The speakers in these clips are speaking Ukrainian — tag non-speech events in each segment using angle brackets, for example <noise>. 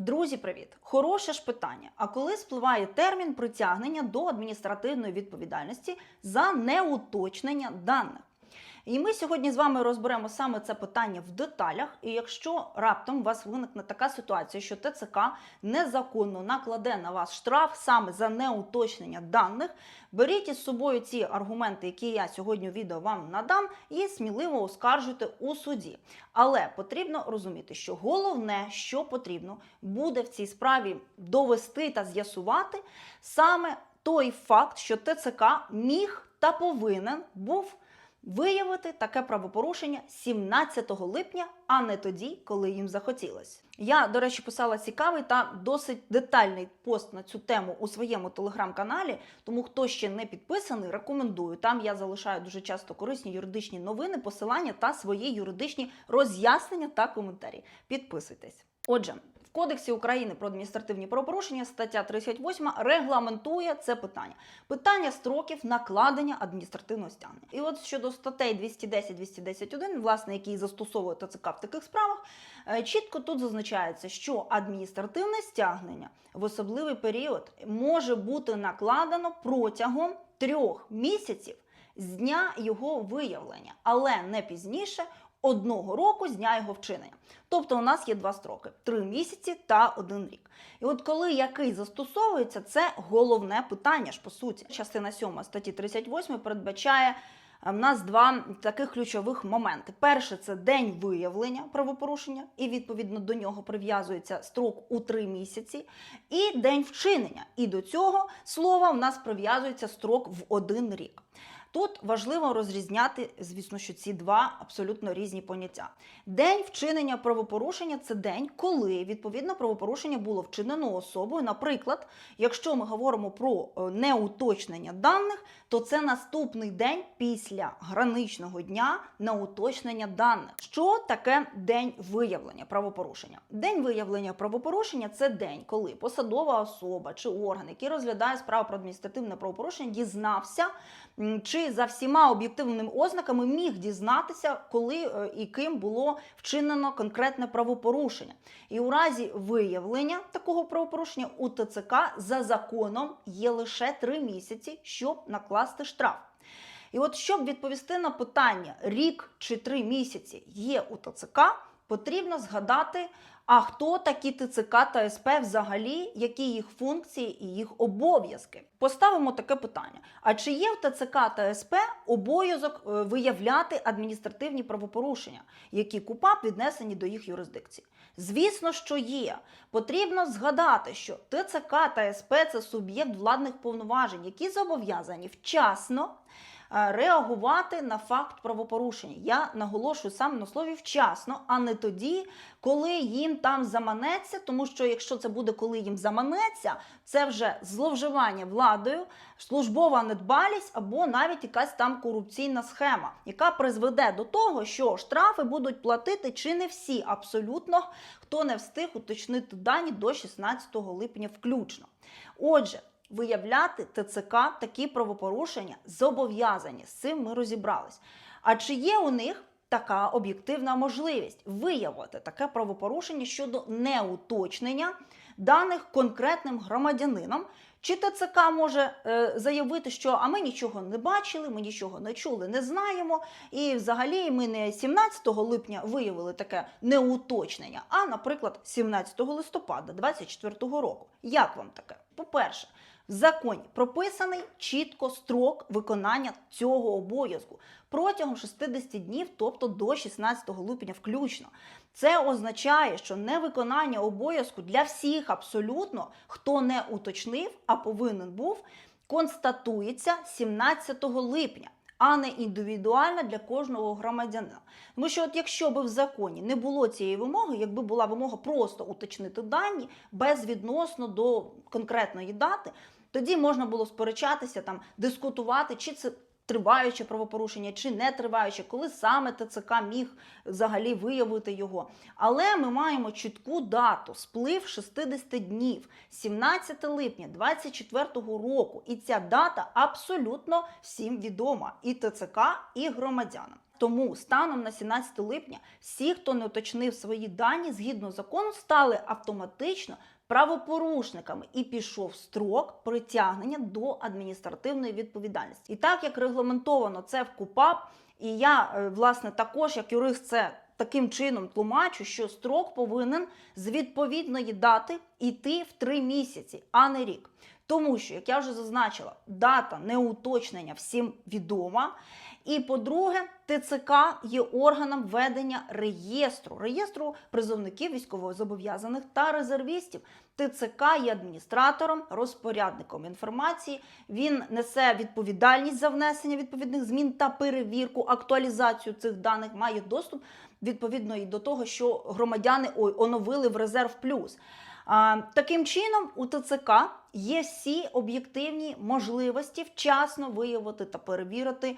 Друзі, привіт! Хороше ж питання. А коли спливає термін притягнення до адміністративної відповідальності за неуточнення даних? І ми сьогодні з вами розберемо саме це питання в деталях. І якщо раптом у вас виникне така ситуація, що ТЦК незаконно накладе на вас штраф саме за неуточнення даних, беріть із собою ці аргументи, які я сьогодні у відео вам надам, і сміливо оскаржуйте у суді. Але потрібно розуміти, що головне, що потрібно буде в цій справі довести та з'ясувати саме той факт, що ТЦК міг та повинен був виявити таке правопорушення 17 липня, а не тоді, коли їм захотілося. Я, до речі, писала цікавий та досить детальний пост на цю тему у своєму телеграм-каналі. Тому хто ще не підписаний, рекомендую. Там я залишаю дуже часто корисні юридичні новини, посилання та свої юридичні роз'яснення та коментарі. Підписуйтесь. Отже. В Кодексі України про адміністративні правопорушення стаття 38 регламентує це питання. Питання строків накладення адміністративного стягнення. І от щодо статей 210-210.1, власне, які застосовує ТЦК в таких справах, е, чітко тут зазначається, що адміністративне стягнення в особливий період може бути накладено протягом трьох місяців з дня його виявлення, але не пізніше одного року з дня його вчинення. Тобто у нас є два строки: три місяці та один рік. І от коли який застосовується, це головне питання ж по суті. Частина 7 статті 38 передбачає. е, В нас два таких ключових моменти. Перше це день виявлення правопорушення, і відповідно до нього прив'язується строк у три місяці, і день вчинення. І до цього слова в нас прив'язується строк в один рік. Тут важливо розрізняти, звісно, що ці два абсолютно різні поняття. День вчинення правопорушення це день, коли відповідно правопорушення було вчинено особою. Наприклад, якщо ми говоримо про е, неуточнення даних, то це наступний день після граничного дня на уточнення даних. Що таке день виявлення правопорушення? День виявлення правопорушення це день, коли посадова особа чи орган, який розглядає справу про адміністративне правопорушення, дізнався. м, Чи за всіма об'єктивними ознаками міг дізнатися, коли е, і ким було вчинено конкретне правопорушення. І у разі виявлення такого правопорушення у ТЦК за законом є лише три місяці, щоб накласти штраф. І от щоб відповісти на питання рік чи три місяці є у ТЦК, потрібно згадати, а хто такі ТЦК та СП взагалі, які їх функції і їх обов'язки. Поставимо таке питання: а чи є в ТЦК та СП обов'язок е, виявляти адміністративні правопорушення, які КУПАП віднесені до їх юрисдикції? Звісно, що є. Потрібно згадати, що ТЦК та СП це суб'єкт владних повноважень, які зобов'язані вчасно реагувати на факт правопорушення. Я наголошую саме на слові вчасно, а не тоді, коли їм там заманеться, тому що якщо це буде коли їм заманеться, це вже зловживання владою, службова недбалість або навіть якась там корупційна схема, яка призведе до того, що штрафи будуть платити чи не всі абсолютно, хто не встиг уточнити дані до 16 липня включно. Отже, виявляти ТЦК такі правопорушення зобов'язані. З цим ми розібрались. А чи є у них така об'єктивна можливість виявити таке правопорушення щодо неуточнення даних конкретним громадянином? Чи ТЦК може е, заявити, що а ми нічого не бачили, ми нічого не чули, не знаємо, і взагалі ми не 17 липня виявили таке неуточнення, а, наприклад, 17 листопада 2024 року. Як вам таке? По-перше, в законі прописаний чітко строк виконання цього обов'язку протягом 60 днів, тобто до 16 липня включно. Це означає, що невиконання обов'язку для всіх абсолютно, хто не уточнив, а повинен був, констатується 17 липня. А не індивідуально для кожного громадянина. Тому що, от якщо б в законі не було цієї вимоги, якби була вимога просто уточнити дані безвідносно до конкретної дати, тоді можна було сперечатися, там дискутувати, чи це триваюче правопорушення, чи не триваюче, коли саме ТЦК міг взагалі виявити його. Але ми маємо чітку дату, сплив 60 днів, 17 липня 2024 року. І ця дата абсолютно всім відома і ТЦК, і громадянам. Тому станом на 17 липня всі, хто не уточнив свої дані, згідно закону, стали автоматично правопорушниками і пішов строк притягнення до адміністративної відповідальності. І так як регламентовано це в КУПАП, і я е, власне також як юрист це таким чином тлумачу, що строк повинен з відповідної дати йти в три місяці, а не рік. Тому що, як я вже зазначила, дата неуточнення всім відома. І по-друге, ТЦК є органом ведення реєстру, реєстру призовників військовозобов'язаних та резервістів. ТЦК є адміністратором, розпорядником інформації. Він несе відповідальність за внесення відповідних змін та перевірку, актуалізацію цих даних, має доступ відповідно і до того, що громадяни оновили в резерв плюс. Таким чином, у ТЦК є всі об'єктивні можливості вчасно виявити та перевірити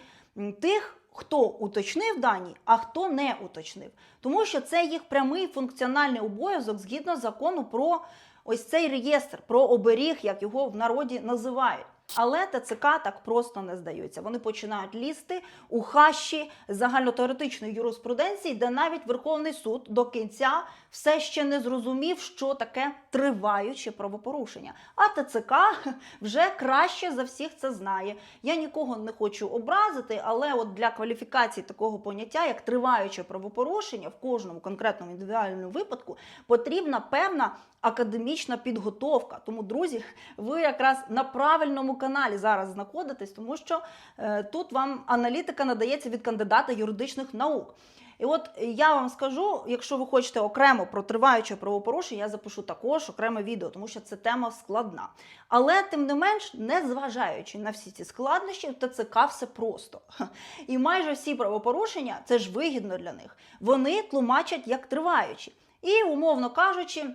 тих, хто уточнив дані, а хто не уточнив. Тому що це їх прямий функціональний обов'язок згідно закону про ось цей реєстр, про оберіг, як його в народі називають. Але ТЦК так просто не здаються. Вони починають лізти у хащі загальнотеоретичної юриспруденції, де навіть Верховний суд до кінця все ще не зрозумів, що таке триваюче правопорушення. А ТЦК <laughs> вже краще за всіх це знає. Я нікого не хочу образити, але от для кваліфікації такого поняття, як триваюче правопорушення, в кожному конкретному індивідуальному випадку потрібна певна академічна підготовка. Тому, друзі, <laughs> ви якраз на правильному каналі зараз знаходитесь, тому що е, тут вам аналітика надається від кандидата юридичних наук. І от я вам скажу, якщо ви хочете окремо про триваюче правопорушення, я запишу також окреме відео, тому що це тема складна. Але тим не менш, незважаючи на всі ці складнощі, в ТЦК все просто. І майже всі правопорушення, це ж вигідно для них, вони тлумачать як триваючі. І, умовно кажучи,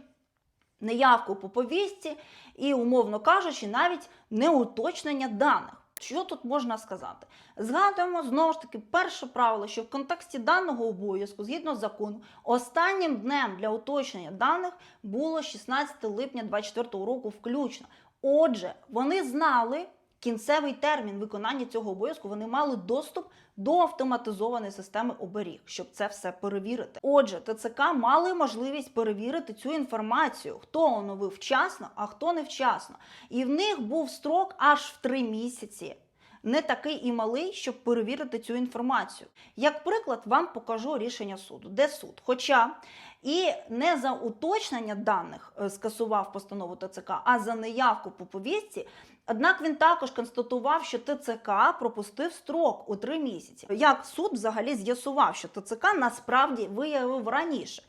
неявку по повістці і, умовно кажучи, навіть неуточнення даних. Що тут можна сказати? Згадуємо знову ж таки перше правило, що в контексті даного обов'язку, згідно закону, останнім днем для уточнення даних було 16 липня 2024 року включно. Отже, вони знали кінцевий термін виконання цього обов'язку, вони мали доступ до автоматизованої системи оберіг, щоб це все перевірити. Отже, ТЦК мали можливість перевірити цю інформацію, хто оновив вчасно, а хто невчасно. І в них був строк аж в три місяці. Не такий і малий, щоб перевірити цю інформацію. Як приклад, вам покажу рішення суду, де суд. Хоча і не за уточнення даних е, скасував постанову ТЦК, а за неявку по повістці. Однак він також констатував, що ТЦК пропустив строк у три місяці. Як суд взагалі з'ясував, що ТЦК насправді виявив раніше.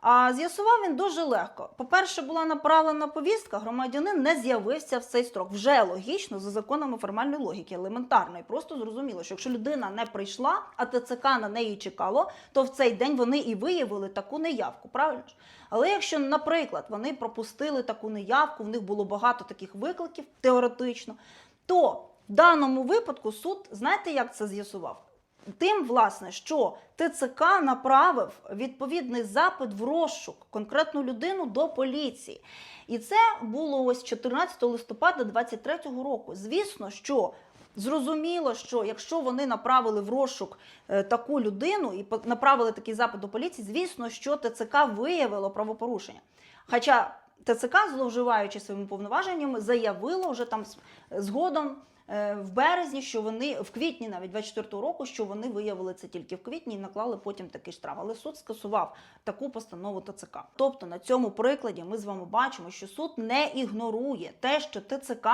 А з'ясував він дуже легко. По-перше, була направлена повістка, громадянин не з'явився в цей строк. Вже логічно за законами формальної логіки, елементарно. І просто зрозуміло, що якщо людина не прийшла, а ТЦК на неї чекало, то в цей день вони і виявили таку неявку. Правильно ж? Але якщо, наприклад, вони пропустили таку неявку, в них було багато таких викликів теоретично, то в даному випадку суд, знаєте, як це з'ясував? Тим, власне, що ТЦК направив відповідний запит в розшук конкретну людину до поліції. І це було ось 14 листопада 2023 року. Звісно, що зрозуміло, що якщо вони направили в розшук е, таку людину і направили такий запит до поліції, звісно, що ТЦК виявило правопорушення. Хоча ТЦК, зловживаючи своїми повноваженнями, заявило вже там згодом е, в березні, що вони в квітні, навіть 24 року, що вони виявили це тільки в квітні і наклали потім такий штраф. Але суд скасував таку постанову ТЦК. Тобто на цьому прикладі ми з вами бачимо, що суд не ігнорує те, що ТЦК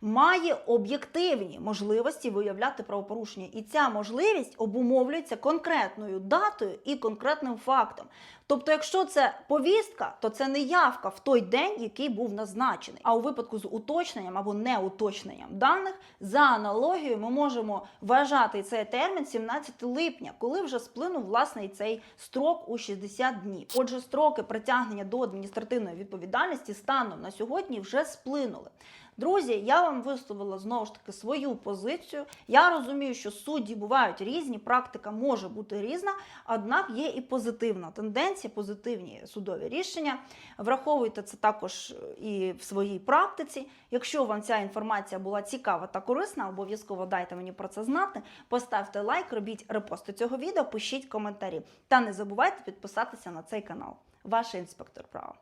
має об'єктивні можливості виявляти правопорушення, і ця можливість обумовлюється конкретною датою і конкретним фактом. Тобто, якщо це повістка, то це не явка в той день, який був назначений. А у випадку з уточненням або неуточненням даних за аналогією ми можемо вважати цей термін 17 липня, коли вже сплинув власне цей строк у 60 днів. Отже, строки притягнення до адміністративної відповідальності станом на сьогодні вже сплинули. Друзі, я вам висловила знову ж таки свою позицію. Я розумію, що судді бувають різні, практика може бути різна, однак є і позитивна тенденція, позитивні судові рішення. Враховуйте це також і в своїй практиці. Якщо вам ця інформація була цікава та корисна, обов'язково дайте мені про це знати. Поставте лайк, робіть репости цього відео, пишіть коментарі. Та не забувайте підписатися на цей канал. Ваш інспектор права.